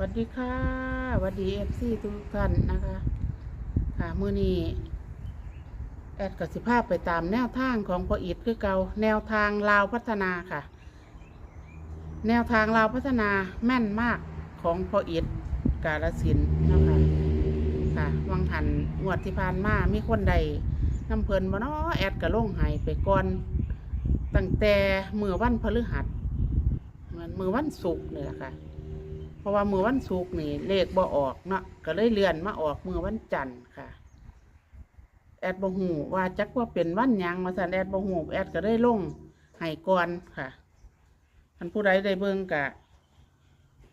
สวัสดีค่ะสวัสดีเอฟซีทุกท่านนะคะค่ะมื้อนี้แอดกับสิภาพไปตามแนวทางของพออิดคือเก่าแนวทางลาวพัฒนาค่ะ แนวทางลาวพัฒนาแม่นมากของพออิดกาลสินนะคะค่ะวังหันงวดที่ผ่านมามีคนใดน้ำเพลินบ่เนาะแอดกระล่งหายไปก่อนตั้งแต่มือวันพฤหัส เหมือนมือวันศุกร์เลยล่ะค่ะ ราะว่ามือวันศุกร์นี่เลขบ่ออกเนาะก็เลยเลื่อนมาออกมือวันจันทร์ค่ะ แอดบ่ฮู้ว่าจักว่าเป็นวันหยังมาสั่นแอดบ่ฮู้แอดก็ได้ลงให้ก่อนค่ะท่านผู้ใดได้เบิ่งกะ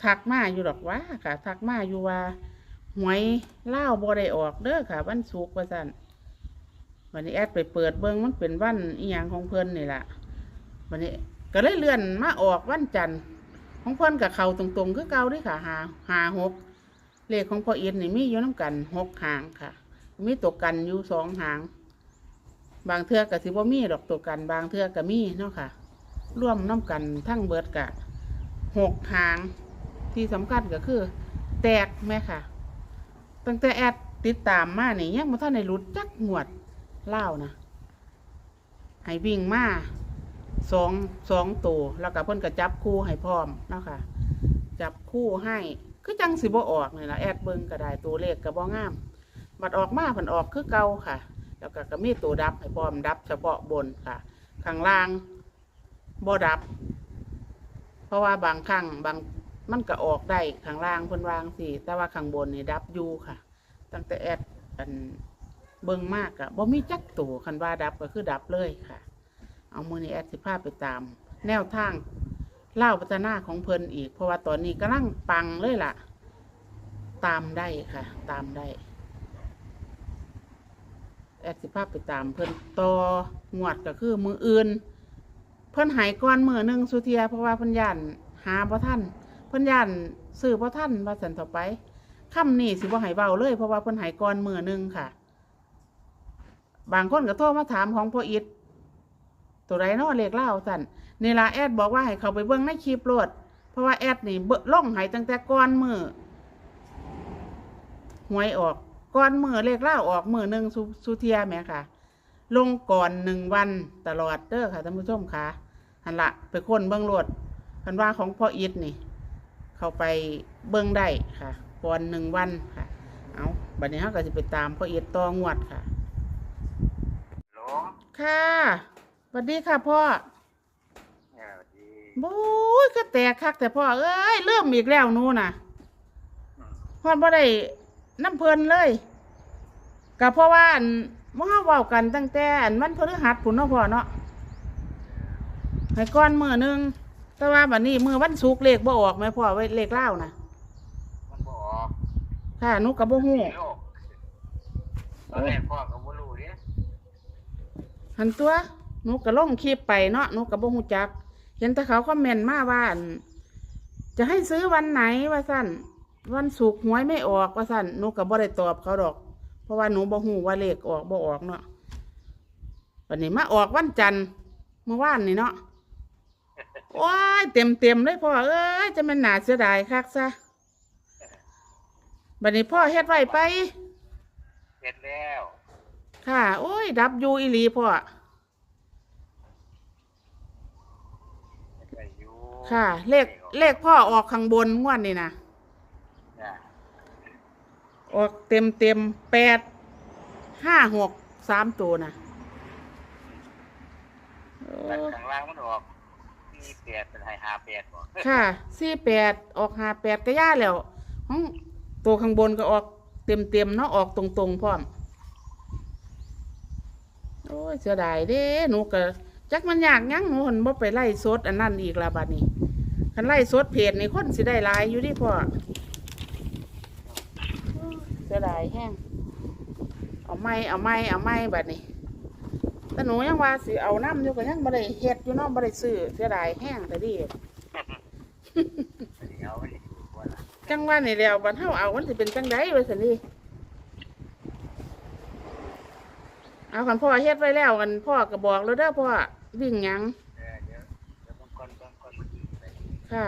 ทักมาอยู่ดอกว่าค่ะ ทักมาอยู่ว่าหวยเล่าบ่ได้ออกเด้อค่ะ วันศุกร์ว่าสั่นวันนี้แอดไปเปิดเบิ่งมันเป็นวันอีหยังของเพิ่นนี่แหละวันนี้ก็เลยเลื่อนมาออกวันจันทร์ ของเพิ่นกับเขาตรงๆคือเก่าด้วยค่ะหาหาหกเลขของพ่อเอ็นนี่มีอยู่น้ำกันหกหางค่ะ มีตัวกันอยู่สองหาง บางเทือกับสิบ่มีดอกตัวกันบางเทือกับมีเนาะค่ะร่วมน้ำกันทั้งเบิดกะหกหาง ที่สำคัญก็คือ แตกแม่ค่ะ ตั้งแต่แอดติดตามมาเนี่ยังมาท่านในรุดจักงวดเล่านะให้วิ่งมา สองสองตัวแล้วก็เพิ่นก็จับคู่ให้พร้อมเนาะค่ะ จับคู่ให้คือจังสิบ่ออกนี่ล่ะแอดเบิงก็ได้ตัวเลขก็บ่งาม บัดออกมาเพิ่นออกคือเก่าค่ะ แล้วก็ก็มีตัวดับให้พร้อมดับเฉพาะบนค่ะ ข้างล่างบ่ดับ เพราะว่าบางครั้งบางมันก็ออกได้ข้างล่างเพิ่นวางสิแต่ว่าข้างบนนี่ดับอยู่ค่ะ ตั้งแต่แอดอันเบิงมากอะบ่มีจักตัวคันว่าดับก็คือดับเลยค่ะ เอามือนี้แอดสิภาพไปตาม แนวทางเล่าพัฒนาของเพิ่นอีก เพราะว่าตอนนี้กำลังปังเลยล่ะ ตามได้ค่ะ ตามได้ แอดสิภาพไปตามเพิ่นต่องวดก็คือมืออื่น เพิ่นหายก่อนมือหนึ่งสุเทีย เพราะว่าเพิ่นย่านหาบ่ท่านเพิ่นย่านซื้อบ่ท่านว่าสันต่อไปค่ำนี่สิบ่หายเบาเลยเพราะว่าเพิ่นหายก่อนมือหนึ่งค่ะ บางคนก็โทรมาถามของพ่ออิด ตัวไรเนาะเลขเล่าสั่นนี่ละแอดบอกว่าให้เขาไปเบิ้งในคลิปโลด เพราะว่าแอดนี่เบิ่งล่องใหายตั้งแต่ก้อนมือหวยออกก้อนมือเลขเล่าออกมือหนึ่งสุสุเทียแหม่ค่ะ ลงก่อนหนึ่งวันตลอดเด้อค่ะท่านผู้ชมค่ะหันละไปค้นเบิ้งโลดคันว่าของพ่ออิดนี่ เขาไปเบิ้งได้ค่ะก่อนหนึ่งวันค่ะ เอาบัดนี้เขาก็จะไปตามพ่ออิดต่องวดค่ะหลงค่ะส วัสดีค่ะพ่อเออดีบู๊ยก็แตกคักแต่พ่อเอ้ยเริ่มอีกแล้วหนู่น่ะอืมพอดบ่ได้น้ำเพลินเลยก็เพราะว่าอันมื่อเฮาเว้ากันตั้งแต่อันวันพฤหัสพุ่นเนาะพ่อเนาะให้ก่อนมื้อหนึง แต่ว่าบัดนี้มื้อวันศุกร์เลขบ่ออกแม่พ่อไว้เลขเล่าวน่ะ มันบออกค่ะหนูก็บ่ฮู้โลกตอนแรกพ่อก็บ่รู้เนี่ยหันตัว หนูก็ลงคลิปไปเนาะหนูก็บ่ฮู้จัก เห็นแต่เขาคอมเมนต์มาว่าอั่นจะให้ซื้อวันไหนว่าสั่นวันศุกร์หวยไม่ออกว่าสั่นหนูก็บ่ได้ตอบเขาดอก เพราะว่าหนูบ่ฮู้ว่าเลขออกบ่ออกเนาะวันนี้มาออกวันจันทร์เมื่อวานนี่เนาะโอ้ยเต็มเต็มๆเลยพ่อเอ้ยจะเป็นหนาเสียดายคักซะบัดนี้พ่อเฮ็ดไว้ไป เสร็จแล้ว ค่ะ โอ้ย ดับอยูอีหลีพ่อ ไปอยู่ ค่ะ เลขเลขพ่อออกข้างบนงวดนี่นะจ้ะออกเต็มเต็มแปดห้าหกสามตัวนะโอ้แต่ข้างล่างมันออกมีแปดเป็นไฮหาแปดบ่ค่ะสี่แปดออกห้าแปดก็ย่าแล้วของตัวข้างบนก็ออกเต็มเต็มๆเนาะออกตรงตรงๆพร้อม โอ้ยเสียดายเด้หนูก็ จักมันยากหยังหนูหันบ่ไปไล่สดอันนั้นอีกละบัดนี้คันไล่สดเพจนี่คนสิได้หลายอยู่ดิพ่อโอ้ยเสียดายแห้งเอาไม้เอาไม้เอาไม้บัดนี้แต่หนูยังว่าสิเอาน้ำอยู่ก็ยังบ่ได้เฮ็ดอยู่เนาะบ่ได้ซื้อเสียดายแห้งแต่ดิเดี๋ยวไปดูว่าล่ะจังว่านี่แล้วบัดเฮาเอามันสิเป็นจังไดว่าซั่นนี่ เอาคันพ่อเฮ็ดไว้แล้วกันพ่อก็บอกแล้วเด้อพ่อวิ่งหยังเออเดี๋ยวเดี๋ยวบางคนบางคนมันอีกไปค่ะ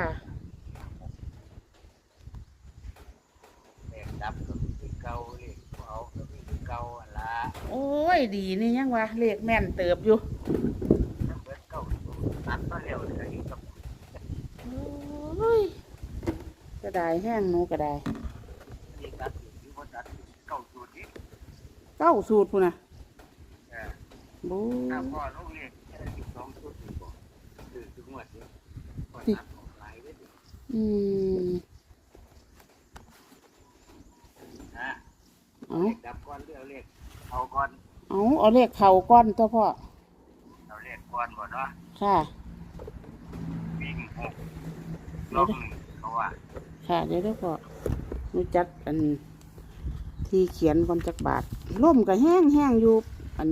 ดับก็มีคือเก่าเลขบ่เอาก็มีคือเก่าอันละโอ้ยดีนี่ยังวะเลขแม่นเติบอยู่ถ้าเบิดเก่าตัดมาแล้วเลยกับโอ้ยกระไดแห้งหนูกระไดนี่ตัดอยู่ที่บ่ตัดเก่าสูตรนี้ เก้าสูตรพุ่นน่ะเออ บูถ้าพ่อลูกเลขแค่สิบสองสูตรนี่บ่คือทุกงวดนี้พ่อตัดออกหลายเด้ออืมนะเอาเลขดับก่อนเรื่องเลขเอาก่อนเอาเอาเลขเข่าก้อนตัวพ่อเอาเลขก่อนบ่เนาะค่ะวิ่งหกลบหนึ่งเขาว่าค่ะเดี๋ยวเดี๋ยพ่อหนูจัดอันที่เขียนก่อนจักบาทร่มก็แห้งแห้งอยู่อัน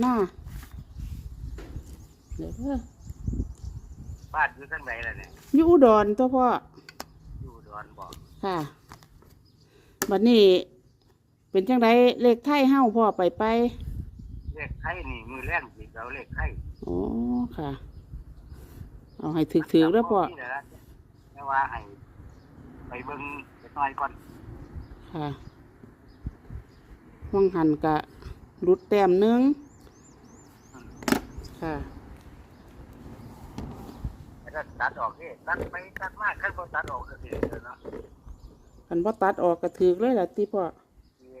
หน้าเดี๋ยวเด้อบ้านอยู่ทางไหนล่ะเนี่ยอยู่อุดรตัวพ่ออยู่ดอนบอกค่ะบัดนี้ เป็นจังไดเลขไทยเฮ้าพ่อไปไปเลขไข่นี่มือแรงสิเอาเลขไข่โอ้ค่ะ เอาให้ถึกถือแล้วพ่อนี่แหละแต่ว่าให้ไปเบิ่งไปหน่อยก่อนค่ะว่างหันกะรุดแต้มหนึง ค่ะ แล้วก็ตัดออกนี่ตัดไปตัดมากขั้นพอตัดออกก็สิเลยเนาะอันว่าตัดออกกระถือเลยล่ะที่พ่อคือ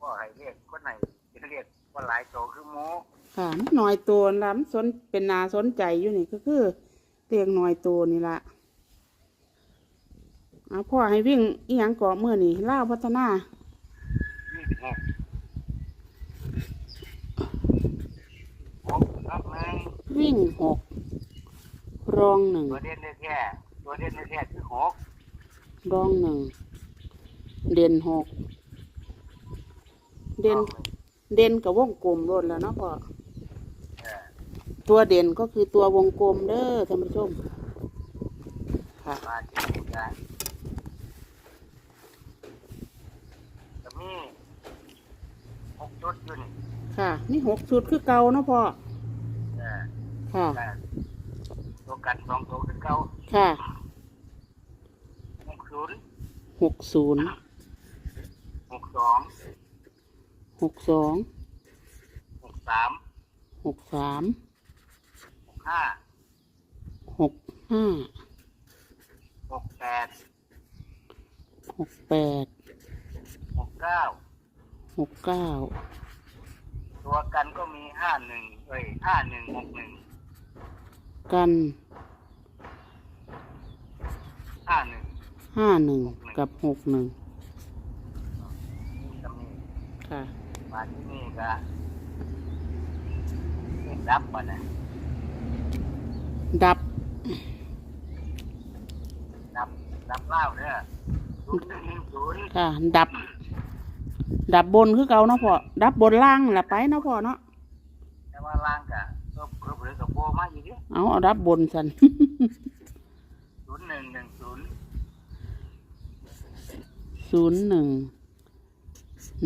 พ่อให้เรียกคนไหนจะเรียกว่าหลายโตคือหมูค่ะมันน้อยตัวลำสนเป็นนาสนใจอยู่นี่ก็คือเตียงน้อยตัวนี่ละเอาพ่อให้วิ่งอีหยังเกาะเมื่อนี่ล่าวพัฒนา ยี่สิบหกหกครับหนึ่ง วิ่งหกรองหนึ่งตัวเด่นได้แค่ตัวเด่นได้แค่คือหกรองหนึ่งเด่นหกเด่นเด่นกับวงกลมรดแล้วเนาะพ่อเออตัวเด่นก็คือตัววงกลมเด้อท่านผู้ชมค่ะมาที่นี่ได้จะมีหกชุดอยู่นี่ค่ะนี่หกชุดคือเก่าเนาะพ่อเออ ค่ะแต่ตัวกันสองตัวคือเก่าค่ะหกศูนย์หกศูนย์หกสองหกสองหกสามหกสามหกห้าหกห้าหกแปดหกแปดหกเก้าหกเก้าตัวกันก็มีห้าหนึ่งเอ้ยห้าหนึ่งหกหนึ่ง กันห้าหนึ่งห้าหนึ่งกับหกหนึ่งจะมีค่ะมาที่นี่ก็เป็นรับมาเนี่ยดับรับรับเหล้าเนี่ยศูนย์หนึ่งศูนย์ค่ะ ดับ ดับบนคือเก่าเนาะพ่อดับบนล่างแหละไปเนาะพ่อเนาะแต่ว่าล่างกะก็เพิ่มเลยกับโบมาอยู่ดิ เอาเอาดับบนสันศูนย์หนึ่งหนึ่งศูนย์ศูนย์หนึ่ง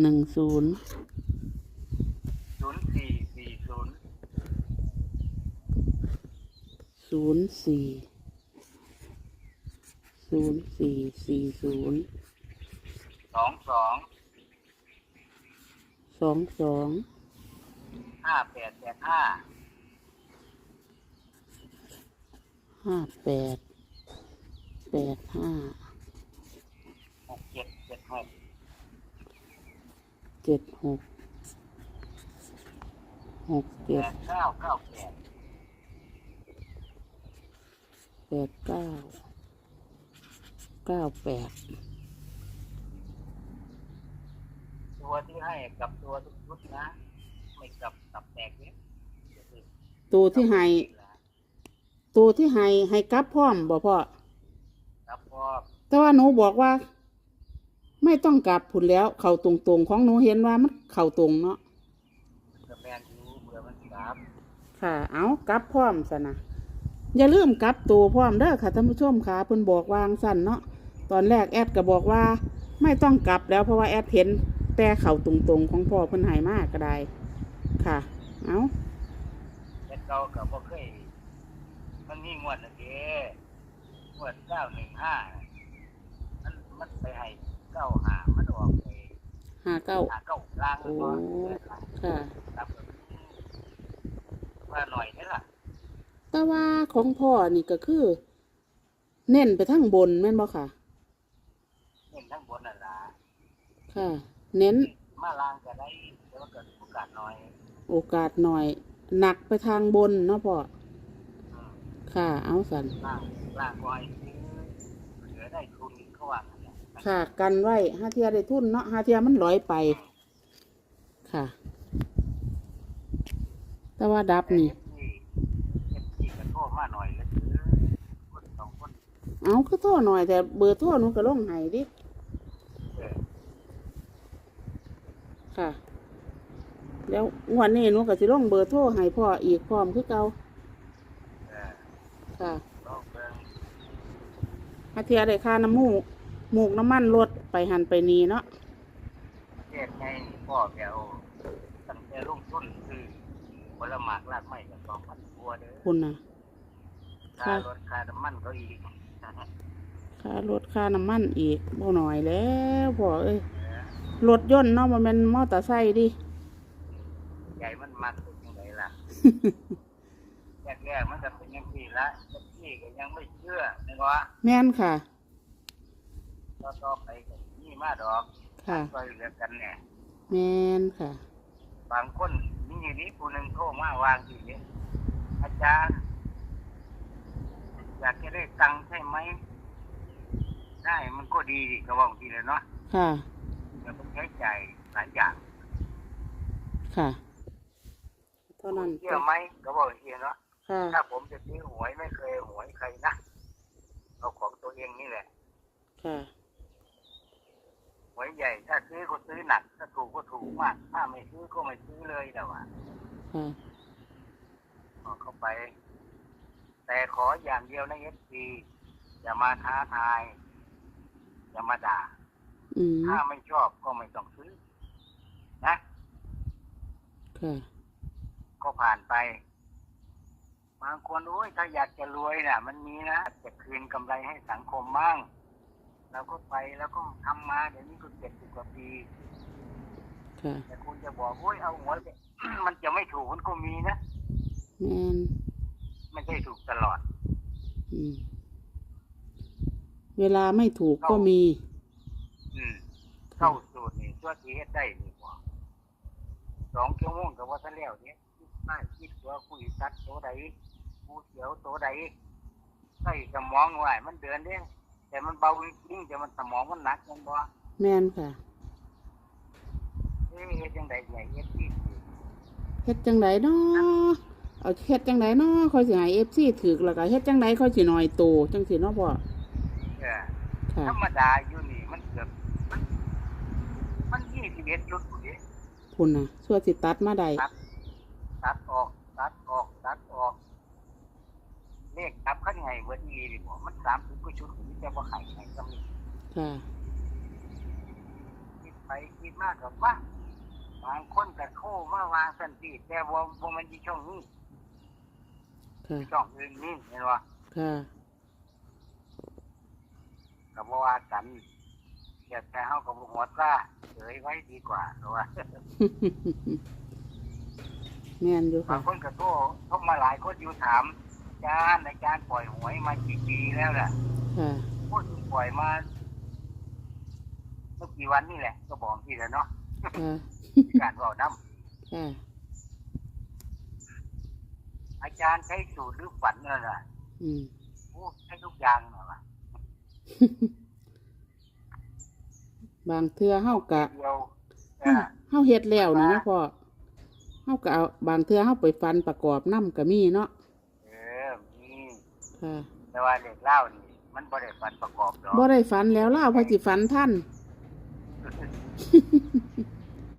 หนึ่งศูนย์ศูนย์สี่สี่ศูนย์ศูนย์สี่ศูนย์สี่สี่ศูนย์สองสองสองสองห้าแปดแปดห้า ห้าแปดแปดห้าหกเจ็ดเจ็ดหกเจ็ดหกหกแปเจ็ดดเก้าเก้าแปดแปดเก้าเก้าแปดตัวที่ให้กับตัวทุกชุดนะ ไม่กับกับแตกนี้ตัวที่ให้ ตัวที่ให้ให้กลับพร้อมบ่พ่อครับพ่อแต่ว่าหนูบอกว่า ไม่ต้องกลับผุนแล้ว เข่าตรงๆของหนูเห็นว่ามันเข่าตรงเนาะกับแมนยูเบื่อมันสามค่ะ เอากลับพร้อมสนะอย่าลืมกลับตัวพร้อมเด้อค่ะท่านผู้ชมค่ะเพิ่นบอกวางสั่นเนาะตอนแรกแอดก็บอกว่า ไม่ต้องกลับแล้วเพราะว่าแอดเห็นแต่เข่าตรงๆของพ่อเพิ่นใหายมากก็ได้ ค่ะ เอาแต่เก่ากับพ่เคยมันมี งวดนะเด้งวดเก้าหนึ่งห้ามันมันไปให้เก้าห้ามันออกห้าเก้า หาเก้าล่างก็โอ้ ค่ะ ครับว่าหน่อยนี่ล่ะแต่ว่าของพ่อนี่ก็คือ เน้นไปทั้งบนแม่นบ่ค่ะเห็นทั้งบนนั่นล่ะค่ะ เน้นมาล่างก็ได้แต่ว่าเกิดโอกาสน้อย โอกาสหน่อย หนักไปทางบนเนาะพ่ออืม ค่ะ เอาสันล่างล่างก็ให้ซื้อเหลือได้ทุนเขาว่างั้นแหละค่ะ กันไว้ห้าเทียได้ทุนเนาะห้าเทียมันลอยไป ค่ะ แต่ว่าดับนี่ที่เอฟซีก็โทษมาหน่อยแล้วซื้อคนสองคนเอาก็โทษหน่อยแต่เบอร์โทรหนูก็ลงให้ดิ เออค่ะ แล้วงวันนี้หนูก็สิลงเบอร์โทรให้พ่ออีกพร้อมคือเก่าเออ ค่ะลองเบิ่งห้าเทียได้ค่าน้ำมูกมูกน้ำมันลดไปหันไปนีเนาะเทศไงพ่อแกเอาตั้งแต่ลงทุนคือผลหมากลากไม้กับสองพันกว่าเด้อคุณนะค่ารถค่าน้ำมันก็อีกค่ารถค่าน้ำมันอีกบ่หน่อยแล้วพ่อเอ้ยเออรถยนต์เนาะมันเป็นมอเตอร์ไซค์ดิใหญ่มันมักเป็นยังไงล่ะแรกๆมันก็เป็นอยังที่ ละเจ้าที่ก็ยังไม่เชื่อนึกว่าแม่นค่ะ ต่อต่อไปก็นี่มาดอกค่ะ ช่วยเหลือกันเนี่ย แม่นค่ะ บางคนมีอยู่นี้ผู้หนึ่งโทรมาวางอยู่เนี่ยอาจารย์ อยากจะได้ตังค์ใช่ไหม ได้มันก็ดีดิก็บอกทีเลยเนาะค่ะเดี๋ยวต้องใช้จ่ายหลายอย่างค่ะ เท่านั้นเชื่อไหมก็บอกทีเนาะ ค่ะถ้าผมจะซื้อหวยไม่เคยหวยใครนะเอาของตัวเองนี่แหละค่ะหวยใหญ่ ถ้าซื้อก็ซื้อหนัก ถ้าถูกก็ถูกมาก ถ้าไม่ซื้อก็ไม่ซื้อเลยแต่ว่าค่ะบอกเข้าไป แต่ขออย่างเดียวนะเอฟซีอย่ามาท้าทาย อย่ามาด่าอืมถ้าไม่ชอบก็ไม่ต้องซื้อ นะค่ะก็ผ่านไป บางคนโอ้ยถ้าอยากจะรวยน่ะ มันมีนะจะคืนกำไรให้สังคมมั่งเราก็ไปแล้วก็ทำมาเดี๋ยวนี้ก็เจ็ดสิบกว่าปีค่ะแต่คุณจะบอกโอ้ยเอาหัวไปมันจะไม่ถูกมันก็มีนะแม่นไม่ใช่ถูกตลอดอืมเวลาไม่ถูกก็มี อืมค่ะเข้าสูตรนี่ตัวทีเฮ็ดได้นี่บ่สองชั่วโมงกับว่าทะแล้วเนี่ย คิดมากคิดว่าคุยตัดโตใดกูเสียวโตใดใส่สมองไว้มันเดินเด้แต่มันเบาจริงๆแต่มันสมองมันหนักแมันบ่แม่นค่ะเอ๊ะเฮ็ดจังได๋ใหญ่เฮ็ดที่เฮ็ดจังไดเนาะเอาเฮ็ดจังไดเนาะค่อยสิให้ FC ถึกแล้วก็เฮ็ดจังไดค่อยสิน้อยโตจังสิเนาะพ่อเออค่ะธรรมดาอยู่นี่มันเกือบมันมัน21จุดพุ่นเด้พุ่นน่ะส่วนสิตัดมาได้ ตัดออก ตัดออก ตัดออก เลขนับขั้นไงเบิดอีดิบ่มัน30กว่าชุดมีแต่บ่ให้ให้ก็มีค่ะคิดไปคิดมากกับว่าบางคนก็โค้มาวางสันติแต่ว่าบ่มันอยู่ช่องนี้ค่ะช่องอื่นนี่เห็นบ่ค่ะก็บ่ว่ากันแต่แต่เฮาก็บ่หัวตราเฉยไว้ดีกว่าเพราะว่า แม่นอยู่บาค่ะ งคนก็โทรโทรมาหลายคนอยู่ถามอาจารย์อาจารย์ปล่อยหวยมากี่ปีแล้วล่ะค่ะ พูดถึงปล่อยมาเมื่อกี่วันนี่แหละ ก็บอกที่แล้วเนาะค่ะ มีการบอกน้ค่ะำอาจารย์ใช้สูตรหรือฝันนั่นน่ะอืม โอ้ใช้ทุกอย่างน่ะว่ะบางเทื่อเฮากะเดียวเออเฮาเฮ็ดแล้วนี่นะพ่อ เฮาก็เอาบางเทื่อเฮาไปฟันประกอบนํก็มีเนาะเออมีค่ะแต่ว่าเด็กเล่านี่มันบ่ได้ฝันประกอบดอกบ่ได้ฟันแล้วล่ะพอสิฟันท่าน